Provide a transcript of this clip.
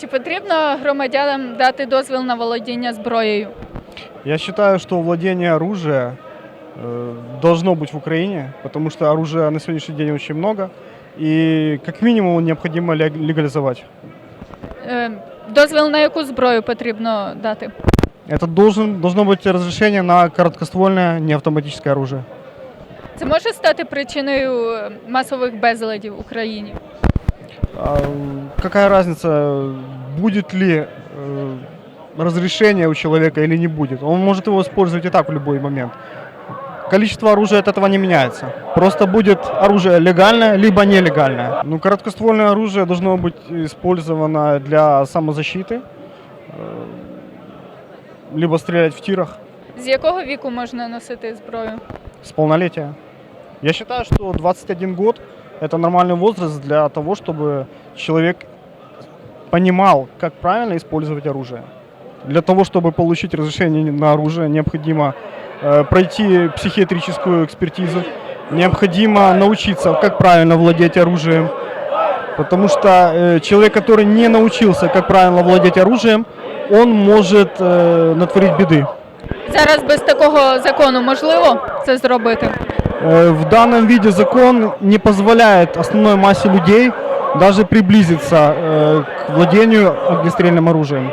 Чи потрібно громадянам дати дозвіл на володіння зброєю? Я считаю, что владение оружия э, должно быть в Украине, потому что оружия на сегодняшний день очень много, и как минимум необходимо лег- легализовать. Е, Дозвіл на яку зброю потрібно дати? Это должен, должно быть разрешение на короткоствольное неавтоматическое оружие. Це може стати причиною е, масових безладів в Україні? А, какая разница, будет ли э, разрешение у человека или не будет? Он может его использовать и так в любой момент. Количество оружия от этого не меняется. Просто будет оружие легальное, либо нелегальное. Ну, короткоствольное оружие должно быть использовано для самозащиты, э, либо стрелять в тирах З якого віку можна носити зброю? с полнолетия. Я считаю, что 21 год – это нормальный возраст для того, чтобы человек понимал, как правильно использовать оружие. Для того, чтобы получить разрешение на оружие, необходимо э, пройти психиатрическую экспертизу, необходимо научиться, как правильно владеть оружием. Потому что э, человек, который не научился, как правильно владеть оружием, он может э, натворить беды. Зараз без такого закону можливо це зробити? Э, В данном виде закон не позволяет основной массе людей даже приблизиться э, к владению огнестрельным оружием.